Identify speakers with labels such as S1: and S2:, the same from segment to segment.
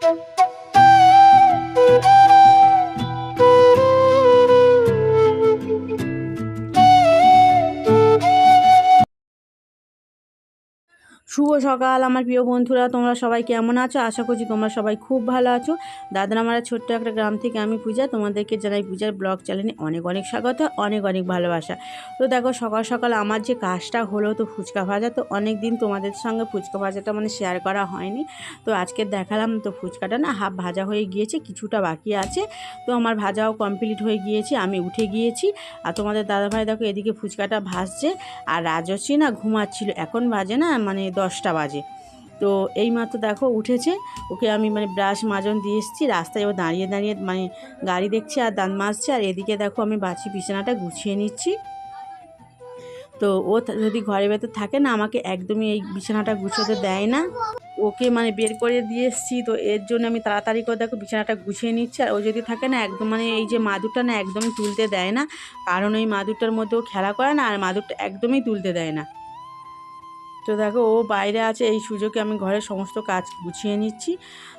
S1: Thank you. শুভ সকাল, আমার প্রিয় বন্ধুরা, তোমরা সবাই কেমন আছো? আশা করছি তোমরা সবাই খুব ভালো আছো। দাদার আমার ছোট্ট একটা গ্রাম থেকে আমি পূজা, তোমাদেরকে জানাই পূজার ব্লগ চ্যানেলে অনেক অনেক স্বাগত, অনেক অনেক ভালোবাসা। তো দেখো, সকাল সকাল আমার যে কাজটা হলো তো ফুচকা ভাজা, তো অনেক দিন তোমাদের সঙ্গে ফুচকা ভাজাটা মানে শেয়ার করা হয়নি। তো আজকে দেখালাম তো ফুচকাটা না হাফ ভাজা হয়ে গিয়েছে, কিছুটা বাকি আছে। তো আমার ভাজাও কমপ্লিট হয়ে গিয়েছে, আমি উঠে গিয়েছি। আর তোমাদের দাদাভাই দেখো এদিকে ফুচকাটা ভাজছে, আর রাজস্বী না ঘুমাচ্ছিল, এখন বাজে না মানে দশটা বাজে। তো এই মাত্র দেখো উঠেছে, ওকে আমি মানে ব্রাশ মাজন দিয়ে এসেছি, রাস্তায় ও দাঁড়িয়ে দাঁড়িয়ে মানে গাড়ি দেখছে আর দাঁত মাজছে, আর এদিকে দেখো আমি বাছি বিছানাটা গুছিয়ে নিচ্ছি। তো ও যদি ঘরে ভেতর থাকে না, আমাকে একদমই এই বিছানাটা গুছোতে দেয় না। ওকে মানে বের করে দিয়ে এসেছি, তো এর জন্য আমি তাড়াতাড়ি করে দেখো বিছানাটা গুছিয়ে নিচ্ছি, আর ও যদি থাকে না, একদম মানে এই যে মাদুরটা না একদমই তুলতে দেয় না। কারণ ওই মাদুরটার মধ্যে ও খেলা করে না, আর মাদুরটা একদমই তুলতে দেয় না। তো দেখো, ও বাইরে আছে, এই সুযোগে আমি ঘরের সমস্ত কাজ গুছিয়ে নিচ্ছি।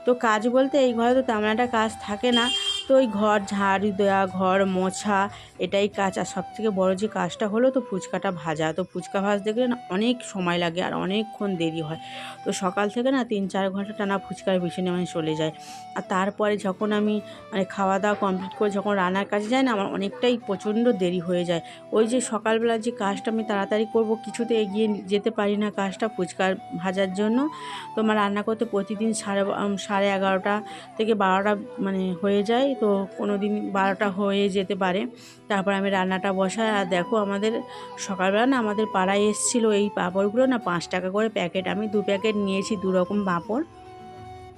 S1: তো কাজ বলতে এই ঘরে তো তেমন একটা কাজ থাকে না। তো ওই ঘর ঝাড়ু দেওয়া ঘর মোছা, এটাই কাজ। আর সবথেকে বড় যে কাজটা হলো তো ফুচকাটা ভাজা। তো ফুচকা ভাজতে গেলে না অনেক সময় লাগে আর অনেকক্ষণ দেরি হয়। তো সকাল থেকে না তিন চার ঘণ্টা টানা ফুচকার পিছনে মানে চলে যায়। আর তারপরে যখন আমি মানে খাওয়া দাওয়া কমপ্লিট করে যখন রান্নার কাজে যাই না, আমার অনেকটাই প্রচণ্ড দেরি হয়ে যায়। ওই যে সকালবেলা যে কাজটা আমি তাড়াতাড়ি করব, কিছুতে এগিয়ে যেতে পারি না কাজটা ফুচকার ভাজার জন্য। তো আমার রান্না করতে প্রতিদিন সাড়ে সাড়ে এগারোটা থেকে বারোটা মানে হয়ে যায়। তো কোনো দিন বারোটা হয়ে যেতে পারে। তারপর আমি রান্নাটা বসাই। আর দেখো আমাদের সকালবেলা না আমাদের পাড়ায় এসেছিল এই পাঁপড়গুলো না পাঁচ টাকা করে প্যাকেট। আমি দু প্যাকেট নিয়েছি, দু রকম পাঁপড়।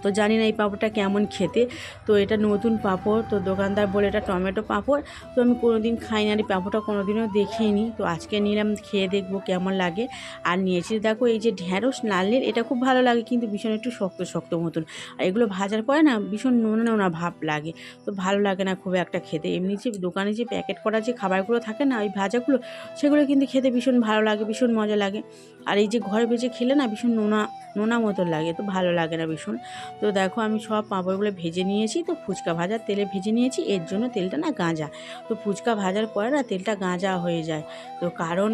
S1: তো জানি না এই পাঁপড়টা কেমন খেতে। তো এটা নতুন পাঁপড়, তো দোকানদার বলে এটা টমেটো পাঁপড়। তো আমি কোনো দিন খাই না আর এই পাঁপড়টা কোনো দিনও দেখিনি। তো আজকে নিলাম, খেয়ে দেখব কেমন লাগে। আর নিয়েছি দেখো এই যে ঢ্যাঁড়স নালের এটা খুব ভালো লাগে কিন্তু ভীষণ একটু শক্ত শক্ত মতন। আর এগুলো ভাজার পরে না ভীষণ নোনা নোনা ভাব লাগে। তো ভালো লাগে না খুব একটা খেতে। এমনি যে দোকানে যে প্যাকেট করা যে খাবারগুলো থাকে না, ওই ভাজাগুলো, সেগুলো কিন্তু খেতে ভীষণ ভালো লাগে, ভীষণ মজা লাগে। আর এই যে ঘরে ভেজে খেলে না ভীষণ নোনা নোনা মতন লাগে, তো ভালো লাগে না ভীষণ। তো দেখো আমি সব পাঁপড়গুলো ভেজে নিয়েছি, তো ফুচকা ভাজার তেলে ভেজে নিয়েছি, এর জন্য তেলটা না গাঁজা। তো ফুচকা ভাজার পরে না তেলটা গাঁজা হয়ে যায়। তো কারণ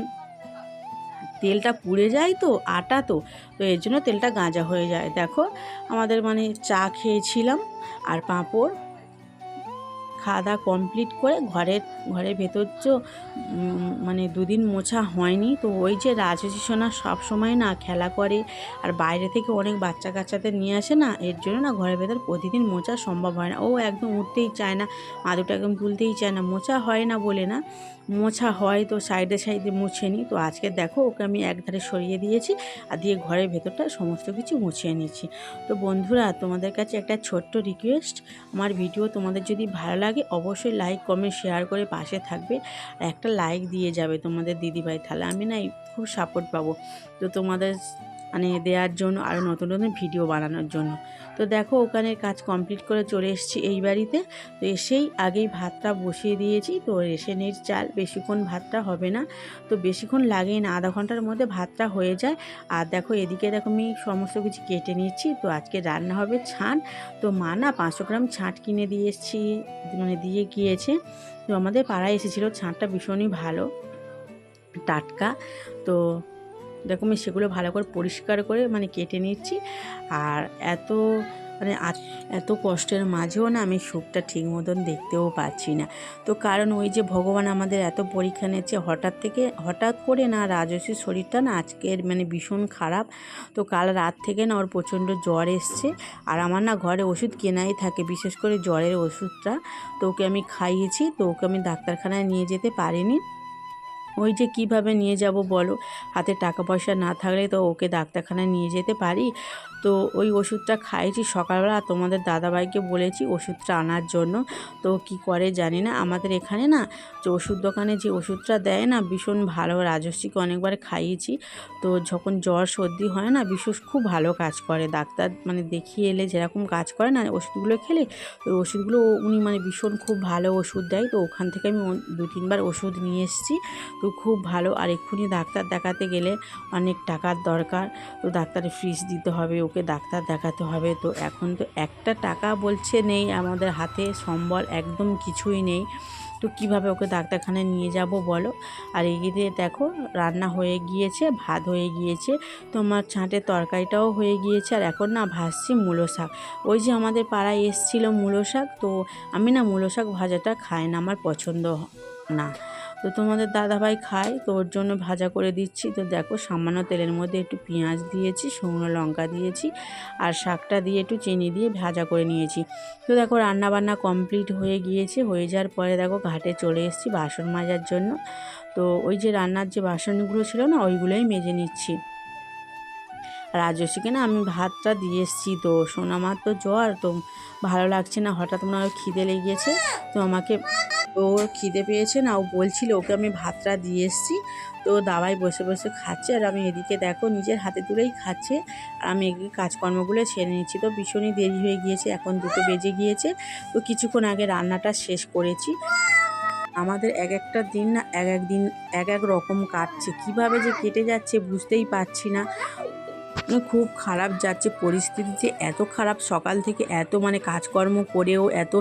S1: তেলটা পুড়ে যায় তো, আটা তো তো এর জন্য তেলটা গাঁজা হয়ে যায়। দেখো আমাদের মানে চা খেয়েছিলাম আর পাঁপড় খাওয়া দাওয়া কমপ্লিট করে ঘরের ঘরের ভেতর উম, মানে দুদিন মোছা হয়নি। তো ওই যে রাজস্বী সোনা সব সময় না খেলা করে আর বাইরে থেকে অনেক বাচ্চা কাচ্চাদের নিয়ে আসে না এর জন্য না ঘরের ভেতর প্রতিদিন মোছা সম্ভব হয় না। ও একদম উঠতেই চায় না মাদুরটা একদম তুলতেই চায় না মোছা হয় না বলে না মোছা হয় তো সাইডে সাইডে মুছে নিই তো আজকে দেখো ওকে আমি একধারে সরিয়ে দিয়েছি আর দিয়ে ঘরের ভেতরটা সমস্ত কিছু মুছিয়ে নিয়েছি। তো বন্ধুরা তোমাদের কাছে একটা ছোট্ট রিকোয়েস্ট আমার ভিডিও তোমাদের যদি ভালো লাগে অবশ্যই লাইক কমেন্ট শেয়ার করে পাশে থাকবে। আর একটা লাইক দিয়ে যাবে তোমাদের দিদিভাই। তাহলে আমি না খুব সাপোর্ট পাবো। তো তোমাদের মানে দেওয়ার জন্য আরও নতুন নতুন ভিডিও বানানোর জন্য। তো দেখো, ওখানে কাজ কমপ্লিট করে চলে এসেছি এই বাড়িতে। তো এসেই আগেই ভাতটা বসিয়ে দিয়েছি। তো রেশনের চাল বেশিক্ষণ ভাতটা হবে না। তো বেশিক্ষণ লাগেই না, আধা ঘণ্টার মধ্যে ভাতটা হয়ে যায়। আর দেখো, এদিকে দেখো আমি সমস্ত কিছু কেটে নিচ্ছি। তো আজকে রান্না হবে ছান তো মা না পাঁচশো গ্রাম ছাঁট কিনে দিয়ে এসেছি মানে দিয়ে গিয়েছে। তো আমাদের পাড়ায় এসেছিল, ছাঁটটা ভীষণই ভালো, টাটকা। তো দেখো আমি সেগুলো ভালো করে পরিষ্কার করে মানে কেটে নিচ্ছি। আর এত মানে এত কষ্টের মাঝেও না আমি সুখটা ঠিক মতন দেখতেও পাচ্ছি না। তো কারণ ওই যে ভগবান আমাদের এত পরীক্ষা নিচ্ছে, হঠাৎ থেকে, হঠাৎ করে না রাজস্বীর শরীরটা না আজকের মানে ভীষণ খারাপ। তো কাল রাত থেকে না ওর প্রচণ্ড জ্বর এসছে। আর আমার না ঘরে ওষুধ কেনাই থাকে, বিশেষ করে জ্বরের ওষুধটা। তো ওকে আমি খাইয়েছি, তো ওকে আমি ডাক্তারখানায় নিয়ে যেতে পারিনি। ওই যে কীভাবে নিয়ে যাব বলো? হাতে টাকা পয়সা না থাকলে তো ওকে ডাক্তারখানায় নিয়ে যেতে পারি? তো ওই ওষুধটা খাইছি সকালবেলা তোমাদের দাদাভাইকে বলেছি ওষুধটা আনার জন্য। তো কি করে জানি না, আমাদের এখানে না যে ওষুধ দোকানে যে ওষুধটা দেয় না, ভীষণ ভালো রাজস্বীকে অনেকবার খাইয়েছি। তো যখন জ্বর সর্দি হয় না বিশেষ খুব ভালো কাজ করে। ডাক্তার মানে দেখিয়ে এলে যেরকম কাজ করে না ওষুধগুলো খেলে, ওই ওষুধগুলো উনি মানে ভীষণ খুব ভালো ওষুধ দেয়। তো ওখান থেকে আমি দু তিনবার ওষুধ নিয়ে এসেছি। তো খুব ভালো। আর এক্ষুনি ডাক্তার দেখাতে গেলে অনেক টাকার দরকার। তো ডাক্তারের ফিস দিতে হবে ওকে ডাক্তার দেখাতে হবে। তো এখন তো একটা টাকা বলছে নেই, আমাদের হাতে সম্বল একদম কিছুই নেই। তো কীভাবে ওকে ডাক্তারখানায় নিয়ে যাব বলো? আর এগিয়ে দেখো, রান্না হয়ে গিয়েছে, ভাত হয়ে গিয়েছে, তোমার ছাঁটের তরকারিটাও হয়ে গিয়েছে, আর এখন না ভাসছি মূলো শাক। ওই যে আমাদের পাড়ায় এসছিল মূলো শাক, তো আমি না মূলো শাক ভাজাটা খাই না, আমার পছন্দ না। তো তোমাদের দাদাভাই খায়, তো ওর জন্য ভাজা করে দিচ্ছি। তো দেখো, সামান্য তেলের মধ্যে একটু পেঁয়াজ দিয়েছি, শুকনো লঙ্কা দিয়েছি, আর শাকটা দিয়ে একটু চিনি দিয়ে ভাজা করে নিয়েছি। তো দেখো রান্না বান্না কমপ্লিট হয়ে গিয়েছে। হয়ে যাওয়ার পরে দেখো, ঘাটে চলে এসেছি বাসন মাজার জন্য। তো ওই যে রান্নার যে বাসনগুলো ছিল না, ওইগুলোই মেজে নিচ্ছি। রাজস্বীকে না, আমি ভাতটা দিয়ে এসেছি। তো সোনামার তো জ্বর, তো ভালো লাগছে না। হঠাৎ মনে হয় খিদে লেগেছে, তো আমাকে ও খিদে পেয়েছে না, ও বলছিল ওকে আমি ভাতটা দিয়ে এসেছি। তো দাবাই বসে বসে খাচ্ছে আর আমি এদিকে দেখো নিজের হাতে তুলেই খাচ্ছে। আর আমি কাজকর্মগুলো সেরে নিচ্ছি। তো ভীষণই দেরি হয়ে গিয়েছে, এখন দুটো বেজে গিয়েছে। তো কিছুক্ষণ আগে রান্নাটা শেষ করেছি। আমাদের এক একটা দিন না, এক এক দিন এক এক রকম কাটছে। কীভাবে যে কেটে যাচ্ছে বুঝতেই পারছি না। মানে খুব খারাপ যাচ্ছে, পরিস্থিতি যে এত খারাপ, সকাল থেকে এত মানে কাজকর্ম করেও, এত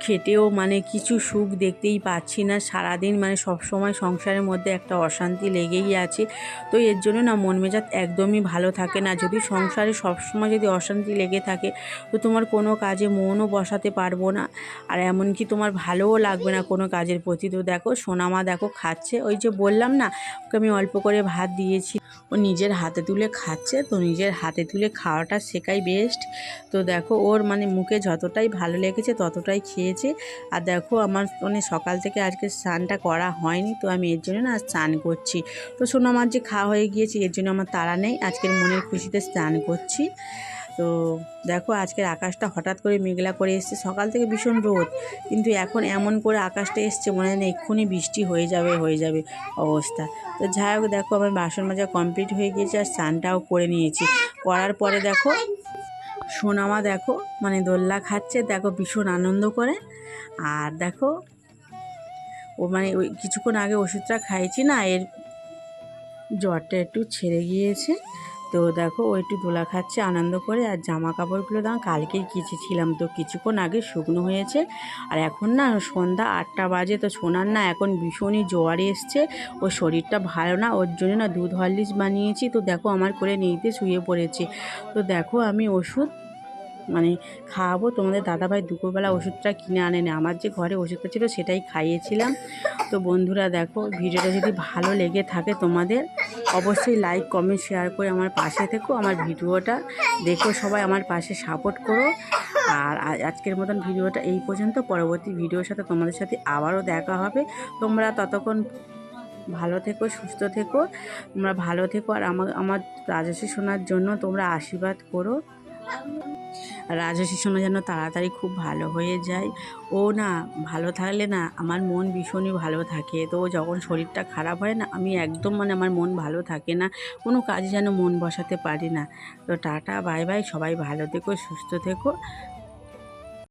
S1: খেটেও মানে কিছু সুখ দেখতেই পাচ্ছি না। সারাদিন মানে সব সময় সংসারের মধ্যে একটা অশান্তি লেগেই আছে। তো এর জন্য না মন মেজাজ একদমই ভালো থাকে না। যদি সংসারে সবসময় যদি অশান্তি লেগে থাকে, তো তোমার কোনো কাজে মনও বসাতে পারব না। আর এমনকি তোমার ভালোও লাগবে না কোনো কাজের প্রতি। তো দেখো, সোনামা দেখো খাচ্ছে। ওই যে বললাম না, ওকে আমি অল্প করে ভাত দিয়েছি। ও নিজের হাতে তুলে খাচ্ছে, তো নিজের হাতে তুলে খাওয়াটা শেখাই বেস্ট তো দেখো, ওর মানে মুখে যতটাই ভালো লেগেছে ততটাই খেয়েছে। আর দেখো, আমার মানে সকাল থেকে আজকে স্নানটা করা হয়নি, তো আমি এর জন্য না স্নান করছি। তো শোনো আমার যে খাওয়া হয়ে গিয়েছে, এর জন্য আমার তাড়া নেই। আজকের মনের খুশিতে স্নান করছি। তো দেখো আজকের আকাশটা হঠাৎ করে মেঘলা করে এসছে। সকাল থেকে ভীষণ রোদ, কিন্তু এখন এমন করে আকাশটা এসছে মনে হয় না এক্ষুনি বৃষ্টি হয়ে যাবে হয়ে যাবে অবস্থা। তো যাই হোক দেখো আমার বাসন মাজা কমপ্লিট হয়ে গিয়েছে আর স্নানটাও করে নিয়েছি। করার পরে দেখো সোনামা দেখো মানে দোল্লা খাচ্ছে, দেখো ভীষণ আনন্দ করে। আর দেখো ও মানে ওই কিছুক্ষণ আগে ওষুধটা খাইছি না, এর জ্বরটা একটু ছেড়ে গিয়েছে। তো দেখো ও একটু দোলা খাচ্ছে, আনন্দ করে, আর জামা কাপড়গুলো দাম কালকেই কেচেছিলাম তো কিছুক্ষণ আগে শুকনো হয়েছে। আর এখন না সন্ধ্যা আটটা বাজে, তো সোনার না এখন ভীষণই জোয়ার এসছে ওর শরীরটা ভালো না, ওর জন্য না দুধ হরলিক্স বানিয়েছি, তো দেখো আমার করে নিতে শুয়ে পড়েছে। তো দেখো আমি ওষুধ মানে খাওয়াবো। তোমাদের দাদাভাই দুপুরবেলা ওষুধটা কিনে আনে না আমার যে ঘরে ওষুধটা ছিল সেটাই খাইয়েছিলাম। তো বন্ধুরা দেখো, ভিডিওটা যদি ভালো লেগে থাকে তোমাদের, অবশ্যই লাইক কমেন্ট শেয়ার করে আমার পাশে থেকো, আমার ভিডিওটা দেখো, সবাই আমার পাশে সাপোর্ট করো। আর আজকের মতন ভিডিওটা এই পর্যন্ত। পরবর্তী ভিডিওর সাথে তোমাদের সাথে আবারও দেখা হবে। তোমরা ততক্ষণ ভালো থেকো, সুস্থ থেকো। তোমরা ভালো থেকো। আর আমার আমার রাজস্বী শোনার জন্য তোমরা আশীর্বাদ করো। রাজস্বী সোনা যেন তাড়াতাড়ি খুব ভালো হয়ে যায়। ও না, ভালো থাকলে না আমার মন ভীষণই ভালো থাকে। তো যখন শরীরটা খারাপ হয় না, আমি একদম মানে আমার মন ভালো থাকে না, কোনো কাজে যেন মন বসাতে পারি না। তো টাটা, বাই বাই, সবাই ভালো থেকো, সুস্থ থেকো।